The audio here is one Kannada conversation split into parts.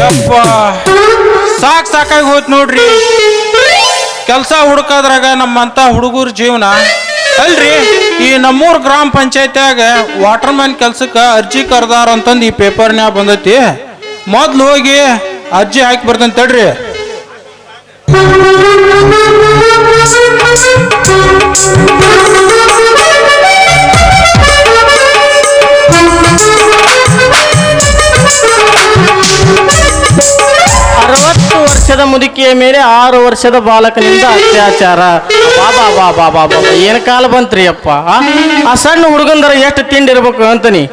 ಯಪ್ಪ. ಸಾಕ್ ಸಾಕಾಗಿ ಹೋಯ್ತು ನೋಡ್ರಿ. ಕೆಲಸ ಹುಡುಕೋದ್ರಾಗ ನಮ್ಮಂತ ಹುಡುಗರ ಜೀವನ. ಅಲ್ರಿ, ಈ ನಮ್ಮೂರ್ ಗ್ರಾಮ ಪಂಚಾಯತ್ಯಾಗ ವಾಟರ್ ಮ್ಯಾನ್ ಕೆಲ್ಸಕ್ಕೆ ಅರ್ಜಿ ಕರ್ದಾರ ಅಂತಂದು ಈ ಪೇಪರ್ನ್ಯಾಗ ಬಂದೈತಿ. ಮೊದ್ಲು ಹೋಗಿ ಅರ್ಜಿ ಹಾಕಿ ಬರ್ತಂತ ತಡ್ರಿ. ಮುದುಕಿಯ ಮೇಲೆ ಆರು ವರ್ಷದ ಬಾಲಕನಿಂದ ಅತ್ಯಾಚಾರ. ಬಾಬಾ ಬಾಬಾ ಬಾಬಾ ಏನ್ ಕಾಲ ಬಂತ್ರಿ ಅಪ್ಪ, ಆ? ಸಣ್ಣ ಹುಡುಗಂದರ ಎಷ್ಟು ತಿಂಡಿರ್ಬೇಕು ಅಂತನಿ.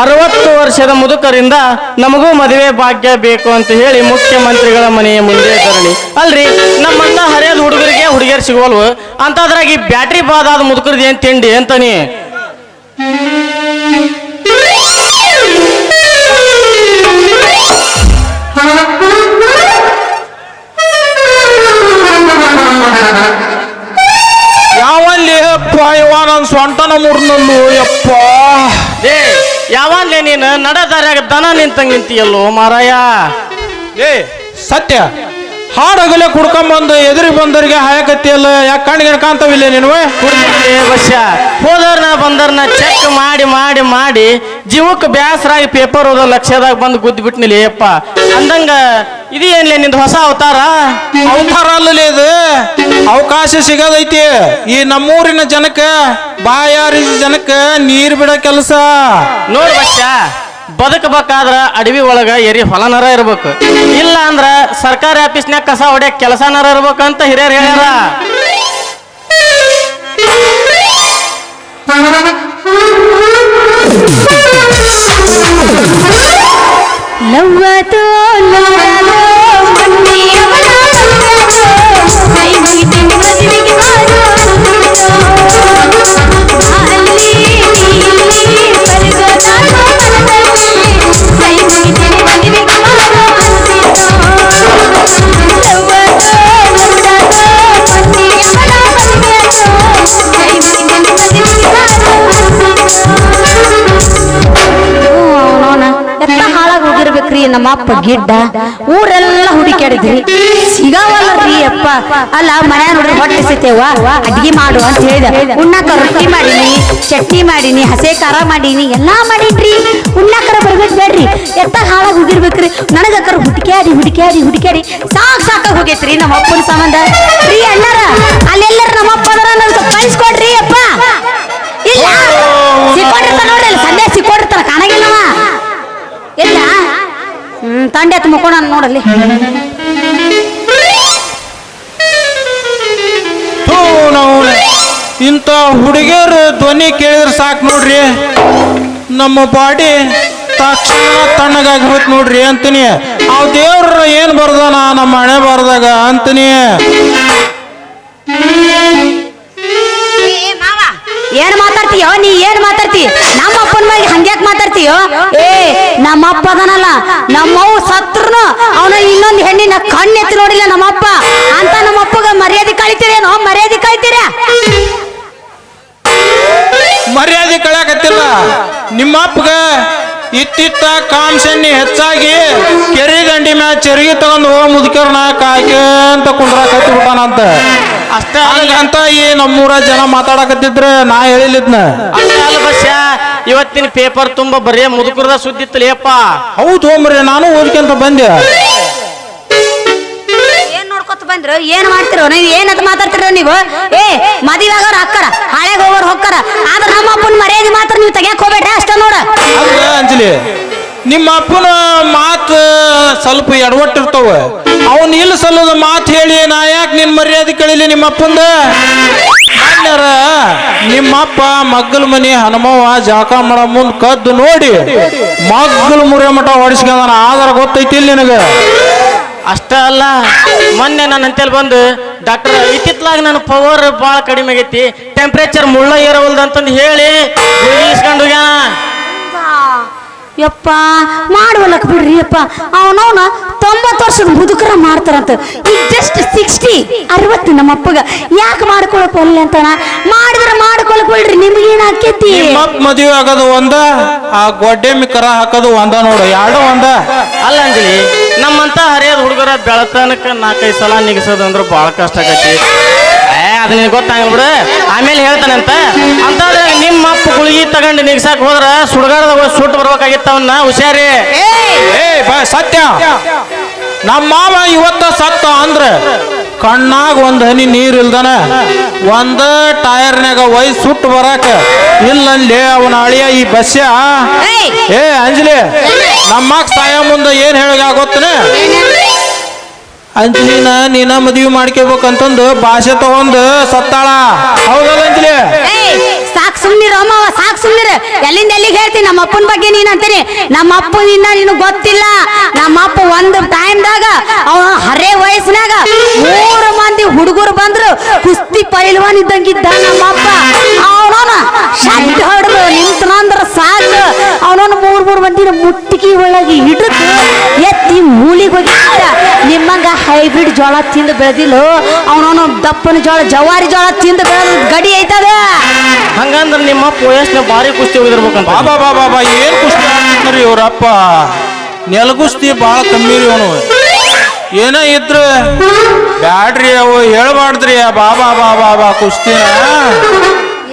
ಅರವತ್ತು ವರ್ಷದ ಮುದುಕರಿಂದ ನಮಗೂ ಮದುವೆ ಭಾಗ್ಯ ಬೇಕು ಅಂತ ಹೇಳಿ ಮುಖ್ಯಮಂತ್ರಿಗಳ ಮನೆಯ ಮುಂದೆ ಧರಣಿ ಅಲ್ರಿ, ನಮ್ಮಂತ ಹರಿಯದ ಹುಡುಗರಿಗೆ ಹುಡುಗಿಯರು ಸಿಗೋಲ್ವ ಅಂತದ್ರಾಗ ಈ ಬ್ಯಾಟ್ರಿ ಬಾದಾದ ಮುದುಕರದ್ದು ಏನ್ ತಿಂಡಿ ಅಂತಾನೆ? ಯಾವಲ್ಲಿ ಅಪ್ಪ ಇವ ನನ್ನ ಸೊಂಟನ ಮೂರ್ನಲ್ಲು ಯಪ್ಪ. ಏ ಯಾವಲ್ಲಿ ನೀನು ನಡದಾರ್ಯಾಗ ದನ ನಿಂತಂಗ್ ನಿಂತಿಯಲ್ಲೋ ಮಾರಾಯ? ಏ ಸತ್ಯ. ಹಾಡಗಲೆ ಕುಡ್ಕೊಂಬಂದು ಎದುರಿಗೆ ಬಂದವರಿಗೆ ಹಾಯಕತ್ತಿಯಲ್ಲ ಯಾಕೆ ಕಣ್ಣಿಗೆ ಕಾಣ್ತಾವಿಲ್ಲ ನೀನು? ಕುಡ್ದಿದ್ದೆ ಹೋದವ್ರನ್ನ ಬಂದವ್ರನ್ನ ಚೆಕ್ ಮಾಡಿ ಮಾಡಿ ಮಾಡಿ ಜೀವಕ್ಕೆ ಬ್ಯಾಸರಾಗಿ ಪೇಪರ್ ಓದೋ ಲಕ್ಷ್ಯದಾಗ ಬಂದು ಗುದ್ದು ಬಿಟ್ನಿಲ್ಲ ಏಪ್ಪ ಅಂದಂಗ ಇದು ಏನ್ಲೇ ನಿಂದು ಹೊಸ ಅವತಾರ? ಅವತಾರ ಅಲ್ಲಲೇ ಇದು. ಅವಕಾಶ ಸಿಗೋದೈತಿ. ಈ ನಮ್ಮೂರಿನ ಜನಕ್ಕೆ ಬಾಯಾರಿ ಜನಕ್ಕೆ ನೀರು ಬಿಡೋ ಕೆಲಸ. ನೋಡ್ಬಾ ಬಸ್ಯ ಬದುಕಬೇಕಾದ್ರ ಅಡವಿ ಒಳಗ ಎರಿ ಹೊಲನರ ಇರ್ಬೇಕು. ಇಲ್ಲ ಅಂದ್ರ ಸರ್ಕಾರಿ ಆಫೀಸ್ನ್ಯಾಗ ಕಸ ಹೊಡ್ಯಾಕ ಕೆಲಸನರ ಇರ್ಬೇಕು ಅಂತ ಹಿರಿಯರು ಹೇಳ್ಯಾರ. ಲವ್ವತು ಲವ್ವನು ನಮ್ಮ ಅಪ್ಪ ಗಿಡ್ಡ, ಊರೆಲ್ಲ ಹುಡುಕಾಡಿದ್ರಿ ಸಿಗಾವಲ್ರಿ ಅಪ್ಪ. ಅಲ್ಲ ಮನೆ ನೋಡ್ರಿ ಹೊಟ್ಟೆ ಸಿತೇವ ಅಡ್ಗಿ ಮಾಡು ಅಂತ ಹೇಳಿದ. ಉಣ್ಣಾಕ ರೊಟ್ಟಿ ಮಾಡೀನಿ, ಚಟ್ನಿ ಮಾಡೀನಿ, ಹಸೆ ಖಾರ ಮಾಡೀನಿ, ಎಲ್ಲಾ ಮಾಡಿನ್ರಿ ಉಣ್ಣಾಕರ ಬರ್ಬೇಕು ಬೇಡ್ರಿ. ಎತ್ತ ಹಾಳಾಗ ಹೋಗಿರ್ಬೇಕ್ರಿ. ನನಗಕ್ಕರ ಹುಡುಕ್ಯಾಡಿ ಹುಡುಕ್ಯಾಡಿ ಹುಡುಕ್ಯಾಡಿ ಸಾಕ್ ಸಾಕಾಗ ಹೋಗೈತ್ರಿ ನಮ್ಮ ಅಪ್ಪನ ಸಂಬಂಧ. ರೀ ಅಣ್ಣಾರ, ಅಲ್ಲೆಲ್ಲರ ನಮ್ಮ ಅಪ್ಪ ಅದರ ಕಳಿಸ್ಕೊಡ್ರಿ ಅಪ್ಪ. ಇಲ್ಲ. ಸಿಕ್ಕೊಂಡಿರ್ತಾನ ನೋಡ್ರಿ, ಅಲ್ಲಿ ಸಂಧ್ಯಾ ಸಿಕ್ಕೊಂಡಿರ್ತಾನ ಕಾಣಗಿಲ್ಲವ ಇಲ್ಲ ಹ್ಮ್ ತಂಡೆ ಹತ್ತು ಮುಕ್ಕೋಣ ನೋಡಲ್ಲಿ. ಇಂಥ ಹುಡುಗಿಯರು ಧ್ವನಿ ಕೇಳಿದ್ರೆ ಸಾಕು ನೋಡ್ರಿ. ನಮ್ಮ ಬಾಡಿ ತಕ್ಷಣ ತಣ್ಣಗಾಗಿ ನೋಡ್ರಿ ಅಂತೀನಿ. ಅವ್ ದೇವ್ರ ಏನು ಬರ್ದಾನ? ನಮ್ಮ ಹಣೆ ಬರ್ದಾಗ ಅಂತೀನಿ. ಹಂಗ್ಯಾಕ್ ಮಾತಾಡ್ತೀಯೋ? ಏ ನಮ್ಮ ಅಪ್ಪ ಅದನಲ್ಲ. ನಮ್ಮವ್ವ ಸತ್ರುನು ಅವನ ಇನ್ನೊಂದು ಹೆಣ್ಣಿನ ಕಣ್ಣೆತ್ತಿ ನೋಡಿಲ್ಲ ನಮ್ಮಪ್ಪ. ಅಂತ ನಮ್ಮ ಅಪ್ಪಗ ಮರ್ಯಾದೆ ಕಳಿತೀರೇನೋ? ಮರ್ಯಾದೆ ಕಳಿತೀರ? ಮರ್ಯಾದೆ ಕಳಕತ್ತಿಲ್ಲ ನಿಮ್ಮಪ್ಪಗ ಇತ್ತಿತ್ತ ಕಾಮ್ಸೆಣ್ಣಿ ಹೆಚ್ಚಾಗಿ ಕೆರೆ ದಂಡಿ ಮ್ಯಾ ಚೆರಿಗೆ ತಗೊಂಡು ಹೋಗ ಮುದುಕರ್ನ ಕಾಯ್ಕೆ ಅಂತ ಕುಂಡ್ರಾಕತ್ತಿ ಬಿಟ್ಟಾನಂತ ಅಷ್ಟೇ ಅಲ್ಲ ಅಂತ ಈ ನಮ್ಮೂರ ಜನ ಮಾತಾಡಕತ್ತಿದ್ರೆ ನಾ ಹೇಳಿಲ್ಲಿದ್ನ ಅಷ್ಟೇ ಅಲ್ಲ ಬಸ್ಯ ಇವತ್ತಿನ ಪೇಪರ್ ತುಂಬಾ ಬರೀ ಮುದುಕರದ ಸುದ್ದಿ ಇತ್ತಲೇಪ್ಪ ಹೌದು ಹೋಮ್ರಿ ನಾನು ಓದ್ಕೊಂತ ಬಂದೆ. ಏನ್ ನೋಡ್ಕೊತ ಬಂದ್ರು? ಏನ್ ಮಾಡ್ತಿರೋ? ನೀವ್ ಏನಂತ ಮಾತಾಡ್ತಿರೋ ನೀವು? ಏ ಮದುವೆ ಆಗೋರು ಅಕ್ಕರ ಹಳೆಗೆ ಹೋಗೋರು ಹೊಕ್ಕರ. ಆದ್ರೆ ನಮ್ಮ ಅಪ್ಪನ ಮರ್ಯಾದೆ ಮಾತ್ರ ನೀವು ತೆಗಿಯಕ್ ಹೋಗ್ಬೇಡ್ರಿ ಅಷ್ಟ ನೋಡ. ಅಂಜಲಿ ನಿಮ್ಮ ಅಪ್ಪನ ಮಾತು ಸ್ವಲ್ಪ ಎಡವಟ್ಟಿರ್ತಾವ. ಅವನು ಇಲ್ಲ ಸಲ್ಲದ ಮಾತು ಹೇಳಿ, ನಾ ಯಾಕೆ ನಿನ್ನ ಮರ್ಯಾದೆ ಕೇಳಿಲಿ ನಿಮ್ಮ ಅಪ್ಪಂದ? ನಿಮ್ಮಪ್ಪ ಮಗ್ಗಲ ಮನಿ ಹನುಮವ್ವ ಜಾಕ ಮಾಡ ಮುಂದ್ ಕದ್ದು ನೋಡಿ ಮಗ್ಗಲು ಮುರಿಯ ಮಠ ಹೊಡಿಸ್ಕೊಂಡಾನ ಆಧಾರ ಗೊತ್ತೈತಿ ಇಲ್ಲಿ ನಿನಗ? ಅಷ್ಟೇ ಅಲ್ಲ, ಮೊನ್ನೆ ನನ್ನ ಅಂತೇಳಿ ಬಂದು ಡಾಕ್ಟರ್, ಇತ್ತಿತ್ಲಾಗ ನನ್ನ ಪವರ್ ಭಾಳ ಕಡಿಮೆ ಆಗೈತಿ ಟೆಂಪ್ರೇಚರ್ ಮುಳ್ಳ ಏರವಲ್ದು ಅಂತಂದು ಹೇಳಿ ಇಸ್ಕೊಂಡು ಹೋಗ್ಯಾನ. ಯಪ್ಪ ಮಾಡುವಲ್ಲಕ್ ಬಿಡ್ರಿ ಯಪ್ಪ. ಅವನವನ ತೊಂಬತ್ತು ವರ್ಷದ ಮುದುಕರ ಮಾಡ್ತಾರಂತ. ಈಗ ಜಸ್ಟ್ ಸಿಕ್ಸ್ಟಿ ಅರವತ್ತು ನಮ್ಮ ಅಪ್ಪಗ. ಯಾಕೆ ಮಾಡ್ಕೊಳಕ್ ಒಲ್ಲೆ ಅಂತಾನ ಮಾಡಿದ್ರೆ ಮಾಡ್ಕೊಳಕ್ ಬಿಡ್ರಿ ನಿಮ್ಗೆ ಆಕೇತಿ? ಮದುವೆ ಆಗೋದು ಒಂದ ಆ ಗೊಡ್ಡೆ ಕರ ಹಾಕೋದು ಒಂದ ನೋಡು ಎರಡು ಒಂದ. ಅಲ್ಲ ಅಂಜಲಿ ನಮ್ಮಂತ ಹರಿಯದ ಹುಡುಗರ ಬೆಳತನಕ ನಾಲ್ಕೈದು ಸಲ ನಿಗಿಸೋದಂದ್ರೆ ಭಾಳ ಕಷ್ಟ ಆಗೈತಿ. ಅದು ನಿನಗೆ ಗೊತ್ತಾಗಲ್ಲ ಬಿಡು. ಆಮೇಲೆ ಹೇಳ್ತಾನಂತ? ಅಂತಂದ್ರೆ ನಿಮ್ಮ ಅಪ್ಪ ಗುಳಿಗೆ ತಗೊಂಡು ನಿಗ್ಸಾಕ್ ಹೋದ್ರ ಸುಡ್ಗಾಡದಾಗ ಸುಟ್ಟು ಬರ್ಬೇಕಾಗಿತ್ತವನ್ನ ಹುಷಾರಿ. ಏ ಬಾ ಸತ್ಯ. ನಮ್ಮ ಮಾವ ಇವತ್ತ ಸತ್ತ ಅಂದ್ರೆ ಕಣ್ಣಾಗ ಒಂದ್ ಹನಿ ನೀರು ಇಲ್ದನ ಒಂದ ಟೈರ್ನಾಗ ಒಯ್ ಸುಟ್ಟು ಬರಾಕ ಇಲ್ಲಲ್ಲಿ ಅವನ ಅಳಿಯ ಈ ಬಸ್ಯ. ಏಯ್! ಏ ಅಂಜಲಿ ನಮ್ಮ ಸಾಯ ಮುಂದೆ ಏನ್ ಹೇಳ ಗೊತ್ತನ? ಅಂಜಲಿನ ನೀನ ಮದುವೆ ಮಾಡ್ಕೋಬೇಕಂತಂದು ಭಾಷೆ ತಗೊಂಡು ಸತ್ತಾಳ. ಹೌದಲ್ಲ ಅಂಜಲಿ? ಸಾಕ್ ಸುಮ್ನಿರ ಮಾವ ಸಾಕ್ ಸುಮ್ನಿರ. ಎಲ್ಲಿಂದ ಎಲ್ಲಿಗೆ ಹೇಳ್ತೀನಿ ನಮ್ಮ ಅಪ್ಪನ ಬಗ್ಗೆ ನೀನ್ ಅಂತೀರಿ? ನಮ್ಮ ಅಪ್ಪನಿಂದ ನಿನ್ ಗೊತ್ತಿಲ್ಲ. ನಮ್ಮ ಅಪ್ಪ ಒಂದು ಟೈಮ್ದಾಗ ಅವ ಹರೇ ವಯಸ್ಸಿನಾಗ ಮೂರು ಮಂದಿ ಹುಡುಗರು ಬಂದ್ರು. ಕುಸ್ತಿ ಪೈಲ್ವಾನ್ ಇದ್ದಂಗಿದ್ದ ನಮ್ಮ ಅಪ್ಪ. ಅವನವನ ಶಟ್ ಹೊಡೆದು ನಿಂತನಂದ್ರ ಸಾಕು. ಅವನ ಮೂರ್ ಮೂರ್ ಮಂದಿನ ಮುಟ್ಟಿಗೆ ಒಳಗೆ ಹಿಡಿದು ಎತ್ತಿ ಹೈಬ್ರಿಡ್ ಜೋಳ ತಿಂದು ಬೆಳೆದಿಲ್ಲ ಅವನವನು ದಪ್ಪನ ಜೋಳ ಜವಾರಿ ಜೋಳ ತಿಂದು ಬೆಳೆದ ಗಡಿ ಐತದ. ಹಂಗಂದ್ರೆ ನಿಮ್ಮ ವಯಸ್ಸಿನ ಭಾರಿ ಕುಸ್ತಿ ಹೋಗಿರ್ಬೇಕಂತ. ಬಾಬಾ ಬಾಬಾ ಬಾ ಏನು ಕುಸ್ತಿ ಆಡ್ತಾನ್ರಿ ಇವ್ರಪ್ಪ? ನೆಲಗುಸ್ತಿ ಭಾಳ ಕಮ್ಮಿ ರೀ ಅವನು. ಏನ ಇದ್ರು ಬ್ಯಾಡ್ರಿ ಅವು ಹೇಳ್ಬಾರ್ದ್ರಿ. ಬಾಬಾ ಬಾಬಾ ಬಾ ಕುಸ್ತಿನ.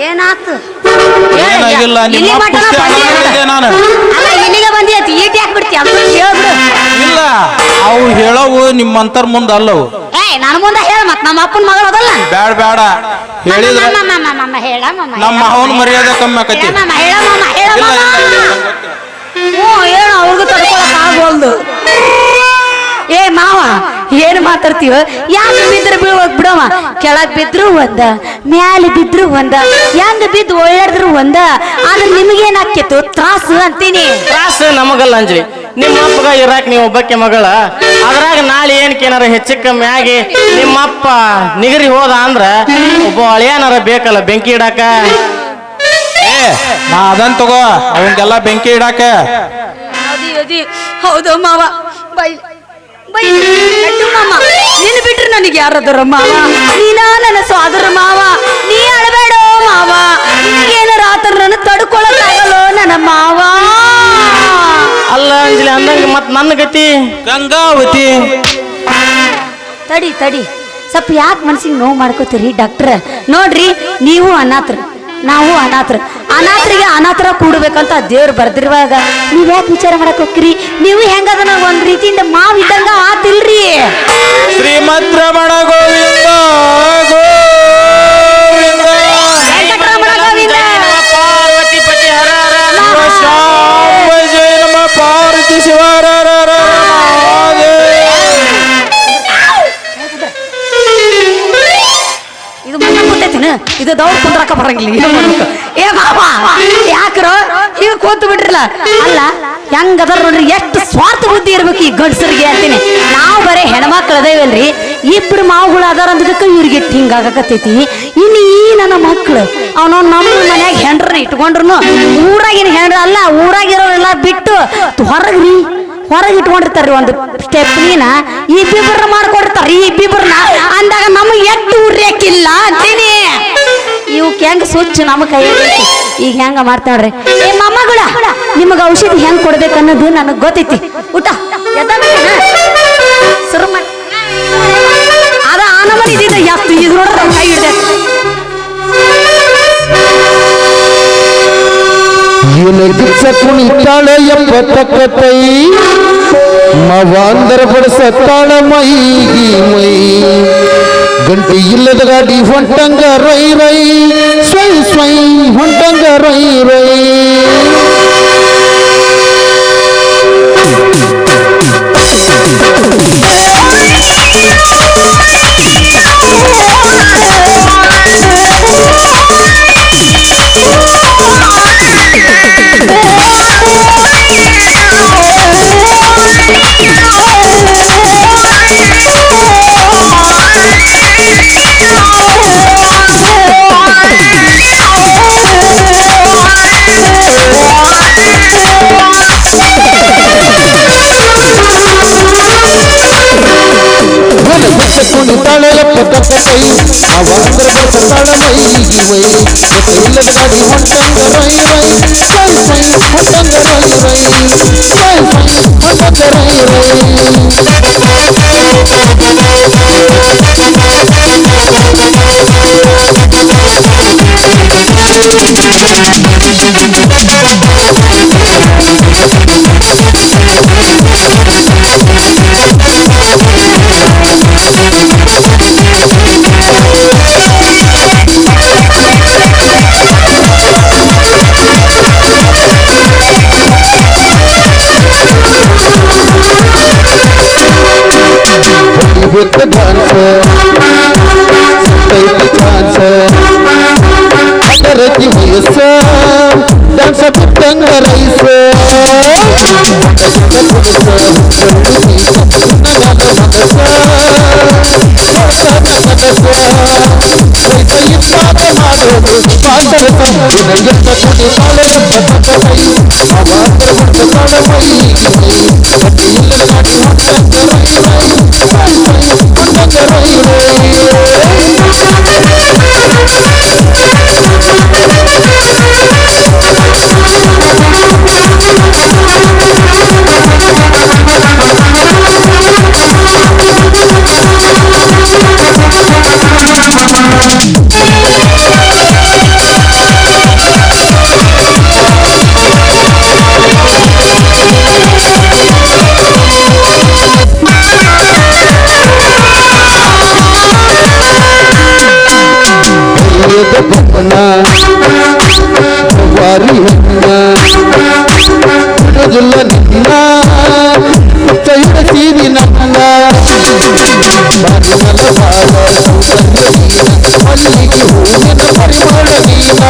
ಏನಾತು? ಏನಾಗಿಲ್ಲ ನಿಮ್ಮ ಕುಸ್ತಿ ಆಡೋದಿದೆ ನಾನು. ಅಲ್ಲ ಇಲ್ಲಿಗೆ ಬಂದಿ ಈಟಿ ಹಾಕ್ಬಿಡ್ತಿ ಅಂತ ಹೇಳ್ಬಿಡು. ಇಲ್ಲ. ಅವು ಹೇಳವು ನಿಮ್ಮಂತರ ಮುಂದ ಅಲ್ಲವು. ಏಯ್ ನನ್ನ ಮುಂದೆ ಹೇಳ ಮತ್ ನಮ್ಮ ಅಪ್ಪನ ಮಗಳು ಅದಲ್ಲ. ಬ್ಯಾಡ ಬ್ಯಾಡ. ಹೇಳಿದ್ರ ಮಮ್ಮ, ಮಮ್ಮ, ಹೇಳ ನಮ್ಮ ಅವನ ಮರ್ಯಾದೆ ಕಮ್ಮಿ ಆಕತಿ. ಹೇಳ ಹೇಳ. ಹ್ಞೂ ಅವ್ರಿಗೂ ತಡ್ಕೊಳಕ್ ಆಗೋಲ್ದು ಏ ಮಾವ ಏನ್ ಮಾತಾಡ್ತೀವ ಯಾಕೆ ಬಿದ್ರೆ ಬೀಳ್ಬೇಕು ಬಿಡವ? ಕೆಳಗ್ ಬಿದ್ರು ಒಂದ ಮ್ಯಾಲೆ ಬಿದ್ರು ಒಂದ ಹೆಂಗ ಬಿದ್ದು ಓಡಾಡಿದ್ರು ಒಂದ. ಆದ್ರೆ ನಿಮಗೇನ್ ಆಕ್ಕಿತ್ತು ತ್ರಾಸು ಅಂತೀನಿ. ತ್ರಾಸು ನಮಗಲ್ಲ ಅಂಜಲಿ. ನಿಮ್ಮ ಅಪ್ಪಗ ಇರಾಕ್ ನೀವು ಒಬ್ಬಕ್ಕೆ ಮಗಳ. ಅದ್ರಾಗ ನಾಳೆ ಏನಕ್ಕೇನಾರ ಹೆಚ್ಚು ಕಮ್ಮಿ ಆಗಿ ನಿಮ್ಮ ಅಪ್ಪ ನಿಗರಿ ಹೋದ ಅಂದ್ರ ಒಬ್ಬ ಅಳಿಯನಾರ ಬೇಕಲ್ಲ ಬೆಂಕಿ ಇಡಾಕ? ಏ ನಾ ಅದನ್ ತಗೋ ಅವಂಗೆಲ್ಲ ಬೆಂಕಿ ಇಡಾಕ. ಹೌದು ಮಾವ. Bye bye. ಲಡ್ಡು ಮಾಮ ನಿನ್ನ ಬಿಟ್ರೆ ನನಗೆ ಯಾರದರ ಮಾವ? ನೀನಾ ನನ್ನ ಸ್ವಾದರ ಮಾವ? ನೀ ಅಳಬೇಡೋ ಮಾವ? ಏನಾರ ಆತರ ನನ್ನ ತಡ್ಕೊಳಕ್ಕಾಗಲ್ಲೋ ನನ್ನ ಮಾವ? ಅಲ್ಲ ಅಂಜಲಿ ಅಂದಂಗ ಮತ್ ನನ್ನ ಗತಿ? ಗಂಗಾವತಿ. ತಡಿ ತಡಿ. ಸ್ವಲ್ಪ ಯಾಕೆ ಮನ್ಸಿಗೆ ನೋವು ಮಾಡ್ಕೋತೀರಿ ಡಾಕ್ಟ್ರ? ನೋಡ್ರಿ ನೀವು ಅನಾಥರು. ನಾವು ಅನಾಥರು. ಅನಾಥರಿಗೆ ಅನಾಥರ ಕೂಡಬೇಕಂತ ದೇವ್ರು ಬರ್ದಿರುವಾಗ ನೀವ್ ಯಾಕೆ ವಿಚಾರ ಮಾಡಕ್ ಹೋಗ್ರಿ ನೀವು ಹೆಂಗದ ಒಂದ್ ರೀತಿಯಿಂದ ಮಾವ್ ಇದ್ದಂಗ ಆತಿಲ್ರಿ. ಶ್ರೀಮದ್ ರಮಣ ಗೋವಿಂದ. ಗೋವಿಂದ ವೆಂಕಟರಮಣ ಗೋವಿಂದ. ಪಾರ್ವತಿ ಪತಿ ಹರ ಹರ ಶಿವ ಶಾಂಬ ಜಯ ನಮ. ಪಾರ್ವತಿ ಕೂತೈತಿನ ಇದು ದೌಡ್ ಕುಂದ್ರಕ ಬರಂಗಿಲ್ಲ ಏ ಬಾಬಾ, ಯಾಕ್ರೋ? ಈಗ ಕೂತು ಬಿಟ್ರಲ್ಲ? ಅಲ್ಲ, ಹೆಂಗದಾರ ನೋಡ್ರಿ, ಎಷ್ಟು ಸ್ವಾರ್ಥ ಬುದ್ಧಿ ಇರ್ಬೇಕು ಈ ಗಂಡಸರಿಗೆ ಅಂತೀನಿ. ನಾವು ಬರೀ ಹೆಣ್ಮಕ್ಳು ಅದೇವಲ್ರಿ ಇಬ್ಬರು ಮಾವುಗಳು ಅದಾರ ಅಂದದಕ್ಕೆ ಇವ್ರಿಗೆ ಹಿಂಗಾಗಕತ್ತೈತಿ ಇನ್ನು ಈ ನನ್ನ ಮಕ್ಕಳು ಅವನು ನಮ್ಮ ಮನ್ಯಾಗ ಹೆಂಡ್ರನ್ನ ಇಟ್ಕೊಂಡ್ರು ಊರಾಗಿನ ಹೆಂಡ್ರ ಅಲ್ಲ, ಊರಾಗಿರೋರೆಲ್ಲ ಬಿಟ್ಟು ಹೊರಗ್ರಿ ಹೊರಗೆ ಇಟ್ಕೊಂಡಿರ್ತಾರ್ರಿ ಒಂದು ಸ್ಟೆಪ್ನಿನ ಇಬ್ಬಿಬ್ಬರನ್ನ ಮಾಡ್ಕೊಂಡಿರ್ತಾರ ಈ ಇಬ್ಬಿಬ್ಬರನ್ನ ಅಂದಾಗ ನಮಗೆ ಎಷ್ಟು ಉರ್ಯಕ್ಕಿಲ್ಲ ಅಂತೀನಿ. ಇವಕ್ಕೆ ಹೆಂಗ ಸ್ವಚ್ಛ ನಮ್ಮ ಕೈ ಈಗ ಹೆಂಗ ಮಾಡ್ತಾಳ್ರಿ? ಏ ಮಮ್ಮಗಳ ನಿಮಗೆ ಔಷಧಿ ಹೆಂಗ್ ಕೊಡ್ಬೇಕು ಅನ್ನೋದು ನನಗೆ ಗೊತ್ತೈತಿ. ಊಟ ಅದ ಆನಮನಿ ಇದ್ದಿದ್ದ ಎಷ್ಟು ಇದು ನೋಡ್ರಿ ಕೈ ಹಿಡ್ದೆ ಕುಣಿತಾಳ ಮವಾಂದರ ಬಡಸತ್ತಾಳ ಮೈ ಮೈ. ಗಂಟೆ ಇಲ್ಲದ ಗಾಡಿ ಹೊಂಟಂಗ ರೈ ರೈ ಸ್ವೈ ಸ್ವೈ ಹೊಂಟಂಗ ರೈ ರೈ ಕೈ ಅವಂದ್ರ ಬರ್ತಾಳ ಮೈಗಿ ಮೈ ಗತಿ ಇಲ್ಲದ ಗಾಡಿ ಹೊಂಟಂಗ ರೈ ರೈ ಸೈ ಸೈ ಹೊಂಟಂಗ ರೈ ರೈ ಸೈ ಸೈ ಹೊಂಟಂಗ with the dancer. Take the dancer. Direct yourself. Dance up with the racer. I'm ಬಾಗಿಲ ಬಾಳ ಮಲ್ಲಿಗೆ ಹೂವಿನ ಪರಿಮಳ ನೀನ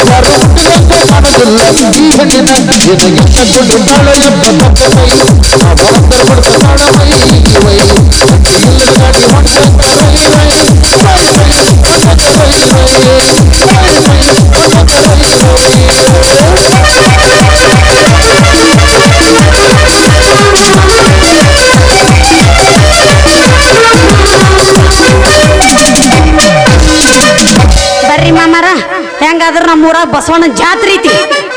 ಯಾರು ಹುಟ್ಟಿದಂತೆ ಕಾಣುವುದಿಲ್ಲ ಈ ಹೆಣ್ಣಿನ ನಿನಗೆ ತಗೊಂಡು ಬಾಳ ಎಂಬ ತಪ್ಪೈ ಅವಂತ ಬಡ್ತಾಳ ಮೈಗಿ ವೈ ಇಲ್ಲ ಗಾಡಿ ಹೊಂಟಂಗ ರೈ ರೈ ಸೈ ಸೈ ಹೊಂಟಂಗ ರೈ ರೈ ಮಾಮಾರ ಹೆಂಗಾದ್ರ ನಮ್ಮ ಊರಾಗ ಬಸವಣ್ಣ ಜಾತ್ರೆ ಐತಿ.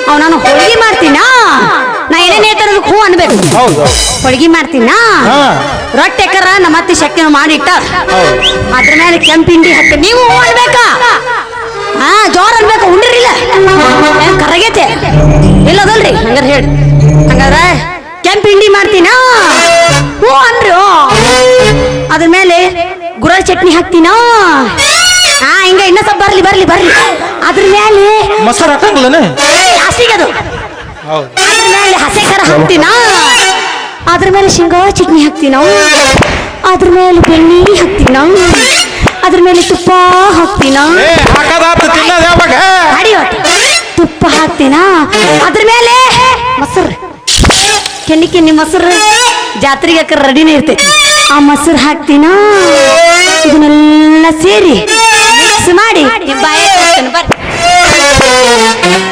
ಅವ್ ನಾನು ಹೋಳಿಗೆ ಮಾಡ್ತೀನಾ? ನಾ ಏನೇನ್ ಹೇಳ್ತಾರದಕ್ಕೆ ಹೂ ಅನ್ಬೇಕು. ಹೋಳಿಗೆ ಮಾಡ್ತೀನಾ? ಹಾ. ರೊಟ್ಟಿ ಎಕರ ನಮ್ಮ ಅತ್ತಿ ಶಕ್ತಿ ಮಾಡಿಟ್ಟ ಅದ್ರ ಮೇಲೆ ಕೆಂಪಿಂಡಿ ಹಾಕಿ ನೀವು ಹೂ ಅನ್ಬೇಕಾ? ಮೊಸರು ಹಾಕಂಗಿಲ್ಲನೆ? ಹೌದು. ಅದ್ರ ಮೇಲೆ ಹಸೆ ಖಾರ ಹಾಕ್ತೀನಾ? ಅದ್ರ ಮೇಲೆ ಶೇಂಗಾ ಚಟ್ನಿ ಹಾಕ್ತೀನ? ಅದ್ರ ಮೇಲೆ ಬೆಣ್ಣೆ ಹಾಕ್ತೀನ? ಅದ್ರ ಮೇಲೆ ತುಪ್ಪ ಹಾಕ್ತೀನ? ಏ ಹಾಕದಾತು ತಿನ್ನೋದು ಯಾವಾಗ? ಅಡಿ ಹೊಟ್ಟೆ. ತುಪ್ಪ ಹಾಕ್ತೀನ? ಅದ್ರ ಮೇಲೆ ಮೊಸರು. ಕೆನ್ನಿ ಕೆನ್ನಿ ಮೊಸರು. ಜಾತ್ರೆಗೆ ಅಕ್ಕ ರೆಡಿನೇ ಇರ್ತೈತಿ. ಆ ಮೊಸರು ಹಾಕ್ತೀನ? ಇದನ್ನೆಲ್ಲ ಸೇರಿ ಮಿಕ್ಸ್ ಮಾಡಿ ಬಾಯ್ತೀನಿ ಬರ್ರಿ. Música